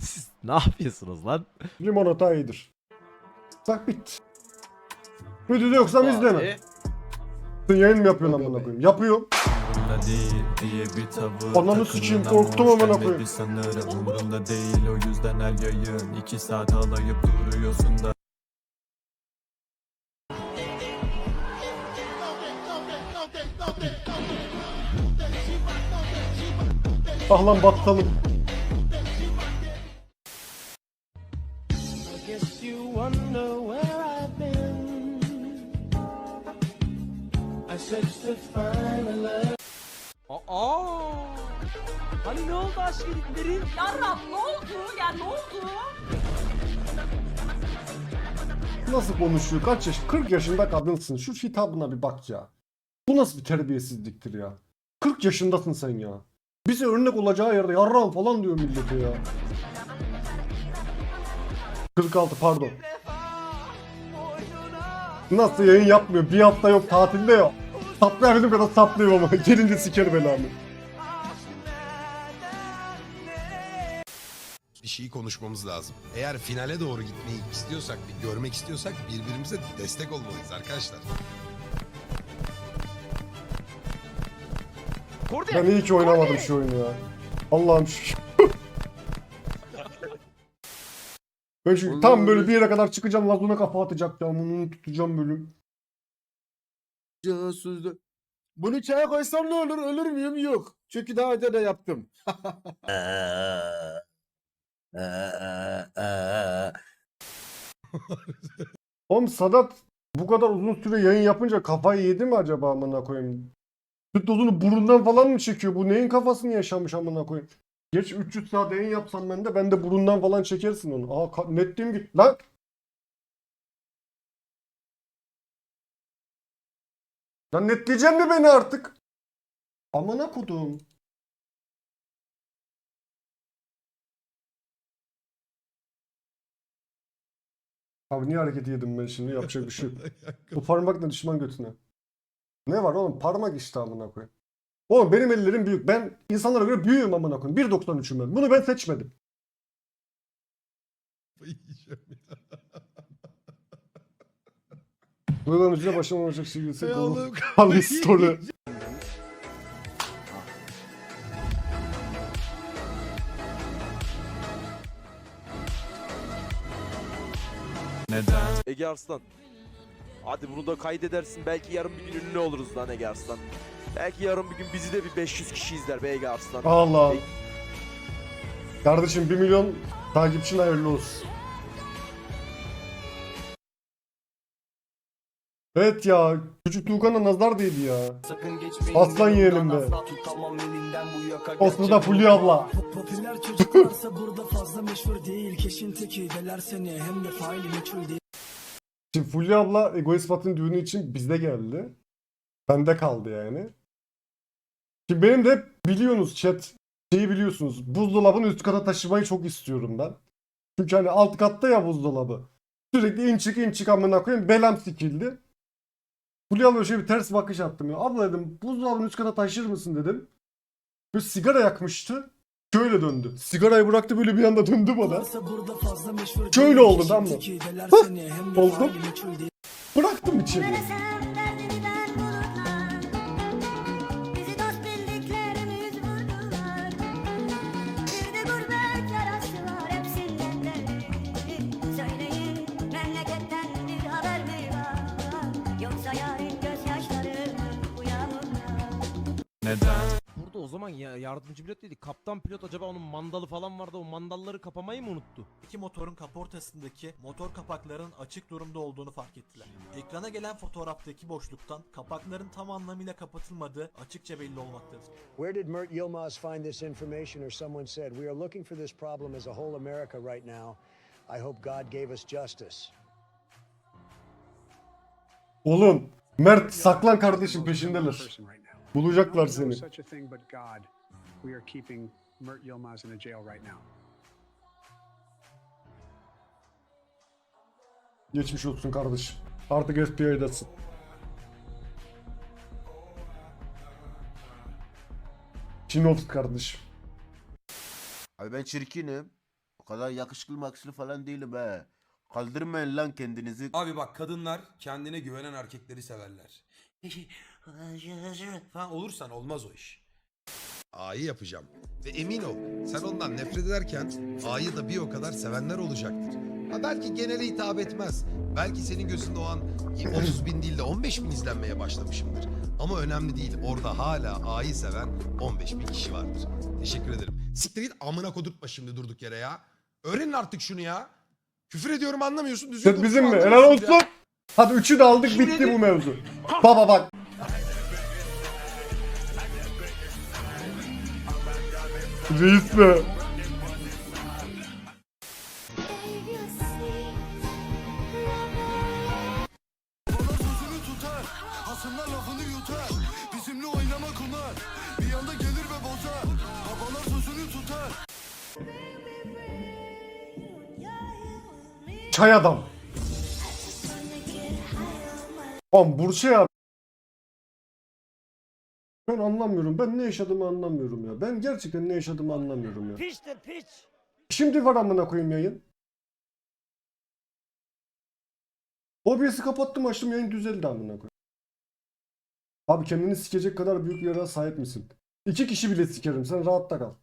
Siz ne yapıyorsunuz lan? Limonata iyidir. Tak bit. Videoda yoksam izleme. Sen yayın mı yapıyorsun amına koyayım? Yapıyorum. Umurumda değil diye bir tavır Ananı sikeyim, Takılan korktum amına gelmedi koyayım. sanırım Umurumda değil o yüzden her yayın iki saat alayıp duruyorsun da Ah lan battalım. Yarrab ne oldu? Ya ne oldu? Nasıl konuşuyor? Kaç yaş? 40 yaşında kadınsın. Şu hitabına bir bak ya. Bu nasıl bir terbiyesizliktir ya? 40 yaşındasın sen ya. Bize örnek olacağı yerde yarram falan diyor millete ya. 46 pardon. Nasıl yayın yapmıyor? Bir hafta yok tatilde yok. Saplayabildiğim kadar saplıyorum ama gelince siker belamı. Şeyi konuşmamız lazım. Eğer finale doğru gitmeyi istiyorsak, bir görmek istiyorsak birbirimize destek olmalıyız arkadaşlar. Ben iyi ki oynamadım şu oyunu ya. Allah'ım şükür. Ben çünkü tam böyle bir yere kadar çıkacağım Lazuna kafa atacağım. Bunu tutacağım bölüm. Sözde. Bunu çaya koysam ne olur? Ölür müyüm? Yok. Çünkü daha önce de yaptım. Oğlum Sadat bu kadar uzun süre yayın yapınca kafayı yedi mi acaba amına koyayım? Süt dozunu burundan falan mı çekiyor? Bu neyin kafasını yaşamış amına koyayım? Geç 300 saat yayın yapsam ben de ben de burundan falan çekersin onu. Aa ka- netliğim git lan. Lan netleyecek mi beni artık? Amına kodum. Abi niye hareket yedim ben şimdi? Yapacak bir şey yok. Bu parmak ne düşman götüne? Ne var oğlum? Parmak işte amına koyayım. Oğlum benim ellerim büyük. Ben insanlara göre büyüğüm amına koyayım. 1.93'üm ben. Bunu ben seçmedim. Buradan ucuna başım olacak şey gelse Ey kolu. Allah'ım. Halı story. Ege Arslan. Hadi bunu da kaydedersin. Belki yarın bir gün ünlü oluruz lan Ege Arslan. Belki yarın bir gün bizi de bir 500 kişi izler be Ege Arslan. Allah. Kardeşim 1 milyon takipçin hayırlı olsun. Evet ya. Küçük Tuğkan'a nazar değdi ya. Aslan yeğenim be. Asla tutamam elinden bu yaka. O sırada Fulya abla. Popüler çocuklarsa burada fazla meşhur değil. Keşin teki deler seni hem de faili meçhul değil. Şimdi Fulya abla Egoist Fat'ın düğünü için bizde geldi. Bende kaldı yani. Şimdi benim de biliyorsunuz chat şeyi biliyorsunuz. Buzdolabını üst kata taşımayı çok istiyorum ben. Çünkü hani alt katta ya buzdolabı. Sürekli in çık in çık amına koyayım belam sikildi. Fulya abla şöyle bir ters bakış attım ya. Abla dedim buzdolabını üst kata taşır mısın dedim. Böyle sigara yakmıştı. Şöyle döndü. Sigarayı bıraktı böyle bir anda döndü bana. Şöyle oldu, tamam mı? oldu. Bıraktım içeri. Neden zaman ya yardımcı pilot dedik. Kaptan pilot acaba onun mandalı falan vardı. O mandalları kapamayı mı unuttu? İki motorun kaportasındaki motor kapaklarının açık durumda olduğunu fark ettiler. Ekrana gelen fotoğraftaki boşluktan kapakların tam anlamıyla kapatılmadığı açıkça belli olmaktadır. Where did Mert Yilmaz find this information or someone said, We are looking for this problem as a whole America right now. I hope God gave us justice. Oğlum Mert saklan kardeşim peşindeler. Bulacaklar seni. such a thing but God. We are keeping Mert Yilmaz in a jail right now. Geçmiş olsun kardeşim. Artık FBI'dasın. Çinovsk kardeşim. Abi ben çirkinim. O kadar yakışıklı makışlı falan değilim he. Kaldırmayın lan kendinizi. Abi bak kadınlar kendine güvenen erkekleri severler. Falan olursan olmaz o iş. A'yı yapacağım. Ve emin ol sen ondan nefret ederken A'yı da bir o kadar sevenler olacaktır. Ha belki genele hitap etmez. Belki senin gözünde o an 30 bin değil de 15 bin izlenmeye başlamışımdır. Ama önemli değil. Orada hala A'yı seven 15 bin kişi vardır. Teşekkür ederim. Siktir git amına kodurtma şimdi durduk yere ya. Öğrenin artık şunu ya. Küfür ediyorum anlamıyorsun. Düzgün bizim mi? konuşma, Helal anlamıyorsun olsun. Hadi üçü de aldık bitti bu mevzu. Baba bak. Reis be. Sözünü tutar Oğlum Burçay abi. Ben anlamıyorum. Ben ne yaşadığımı anlamıyorum ya. Ben gerçekten ne yaşadığımı anlamıyorum ya. Piçtir piç Şimdi var amına koyayım yayın. OBS'i kapattım açtım yayın düzeldi amına koyayım. Abi kendini sikecek kadar büyük bir yara sahip misin? İki kişi bile sikerim sen rahatta kal.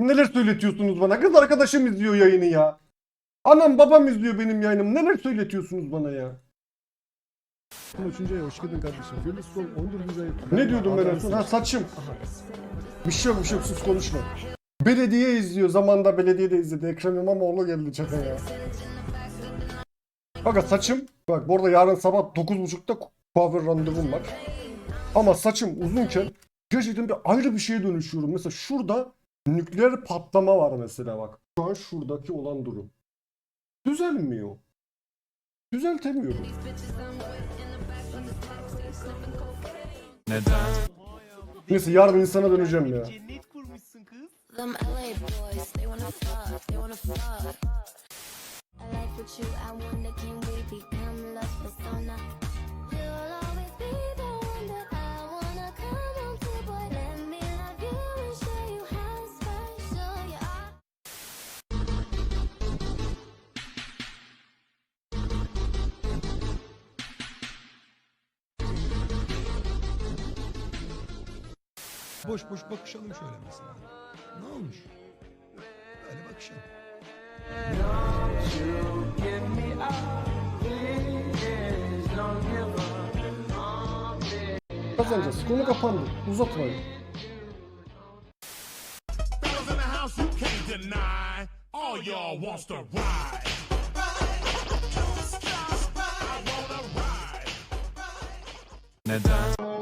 Neler söyletiyorsunuz bana? Kız arkadaşım izliyor yayını ya. Anam babam izliyor benim yayınımı. Neler söyletiyorsunuz bana ya? Üçüncüye hoş geldin kardeşim. Fearless Strong 14. ayı. Ne diyordum ben en son? Ha saçım. Bir şey yok bir şey yok sus konuşma. Belediye izliyor. Zamanında belediye de izledi. Ekrem İmamoğlu geldi çete ya. Bak saçım. Bak bu arada yarın sabah 9.30'da kuaför randevum var. Ama saçım uzunken gerçekten bir ayrı bir şeye dönüşüyorum. Mesela şurada nükleer patlama var mesela bak. Şu an şuradaki olan durum. Düzelmiyor. Düzeltemiyorum. Neden? Neyse yarın insana döneceğim ya. Cennet kurmuşsun kız. Boş boş bakışalım şöyle mesela. Ne olmuş? Böyle bakışalım. Kazanacağız. Konu kapandı. Uzatmayın. Neden?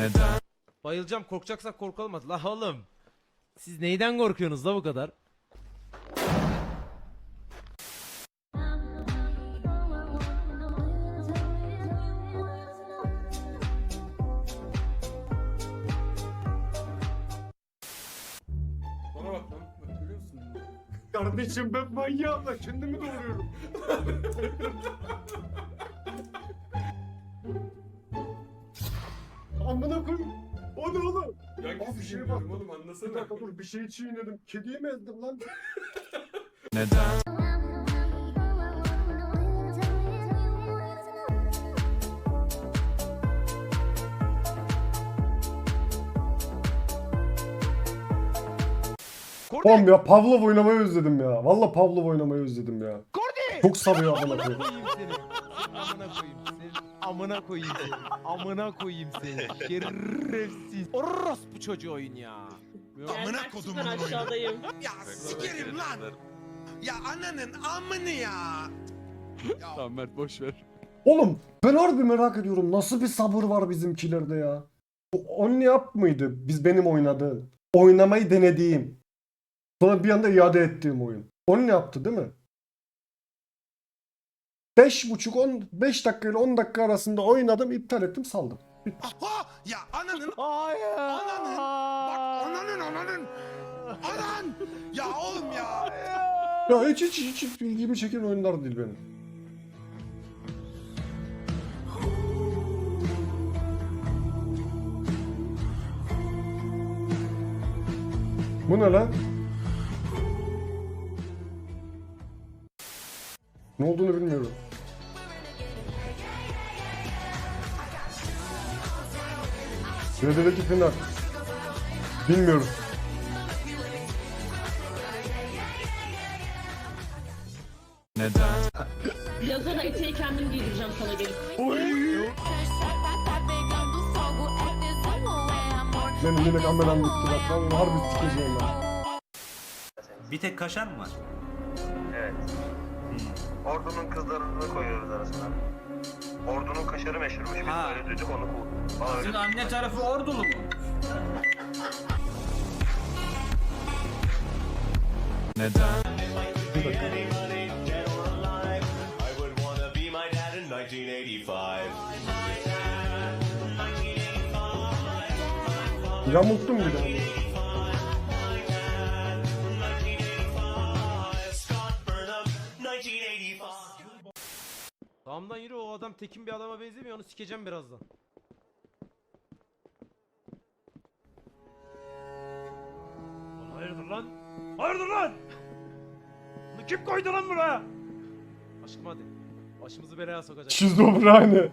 Neden? Bayılacağım korkacaksak korkalım hadi. La oğlum. Siz neyden korkuyorsunuz la bu kadar? Bana bak lan. Bak görüyor musun? Kardeşim ben manyağım da kendimi doğuruyorum. Koyayım. O ne oğlum? Ya Abi bir bir şey bak. oğlum Bir anlasana. dakika dur bir şey çiğnedim. Kediyi mi ezdim lan? Neden? Oğlum ya Pavlov oynamayı özledim ya. Valla Pavlov oynamayı özledim ya. Çok sarıyor amına Amına koyayım seni. Amına koyayım seni. Şerefsiz. Orospu çocuğu oyun ya. Amına kodumun aşağıdayım. Ya sikerim lan. Ya ananın amını ya. Tamam Mert boş ver. Oğlum ben harbi merak ediyorum. Nasıl bir sabır var bizimkilerde ya. Bu Only Up mıydı? Biz benim oynadığım. Oynamayı denediğim. Sonra bir anda iade ettiğim oyun. Only Up'tı değil mi? 5.5 10 5 dakika ile 10 dakika arasında oynadım, iptal ettim, saldım. Bitti. Ha ya ananın Hayır. Ananın. Bak ananın ananın. Anan. Ya oğlum ya. Ya hiç hiç hiç, hiç ilgimi çeken oyunlar değil benim. Bu ne lan? Ne olduğunu bilmiyorum. Sıradaki final. Bilmiyorum. Neden? Yazan eteği kendim giydireceğim sana gelip. Benim yine kameram gitti bak. Vallahi harbi sikeceğim ben. Bir tek kaşar mı var? Evet. Ordunun kızlarını koyuyoruz arasına. Ordunun kaşarı meşhurmuş. Biz Ha. böyle duyduk onu bu. Bana öyle anne tarafı ordulu mu? Neden? Bir dakika. Yamulttum bir daha. Sağımdan yürü o adam tekin bir adama benzemiyor onu sikeceğim birazdan. Lan hayırdır lan? Hayırdır lan? Bunu kim koydu lan buraya? Aşkım hadi. Başımızı belaya sokacak. Şizofreni.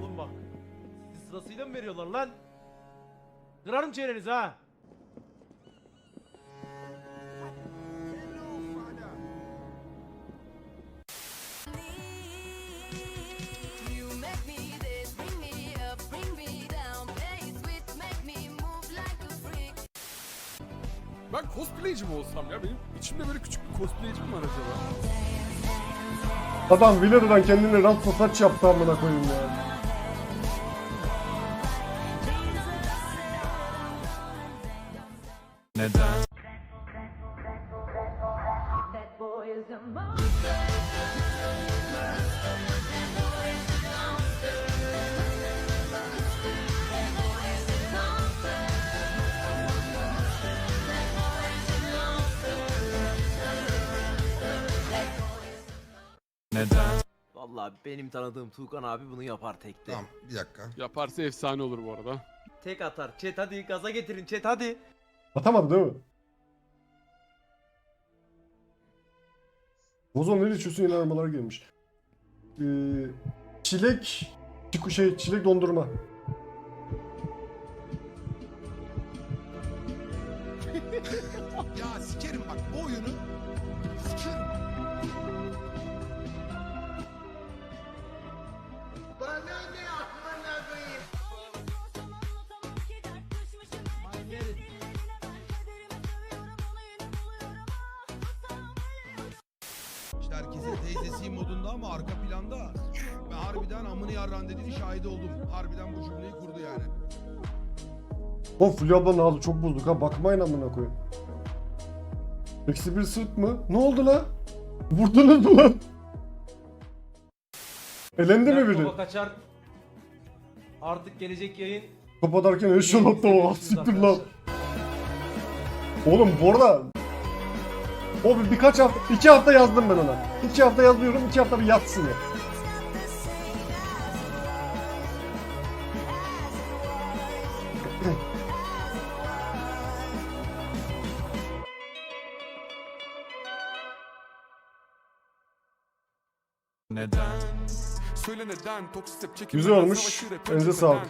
Oğlum bak. Siz sırasıyla mı veriyorlar lan? Kırarım çenenizi ha. Olsam ya? Benim içimde böyle küçük bir cosplayci mi var acaba? Adam Villara'dan kendine rant saç yaptı amına koyayım ya. Neden? Vallahi benim tanıdığım Tuğkan abi bunu yapar tekte. Tamam bir dakika. Yaparsa efsane olur bu arada. Tek atar. Chat hadi gaza getirin chat hadi. Atamadı değil mi? Bozon ne içiyorsun yeni aramalar gelmiş. Ee, çilek çiku şey çilek dondurma. Ya sikerim bak bu oyunu. Sikerim. Harbiden amını yarran dediğin şahidi oldum. Harbiden bu cümleyi kurdu yani. O Fulya ablanın ağzı çok bozuk ha bakmayın amına koyayım. Eksi bir sırt mı? Ne oldu lan? Vurdunuz mu lan? Elendi mi biri? Baba kaçar. Artık gelecek yayın. Kapatarken eşyon o siktir lan. Oğlum bu arada o bir, birkaç hafta, iki hafta yazdım ben ona. İki hafta yazıyorum, iki hafta bir yatsın ya. Güzel olmuş. Elinize sağlık.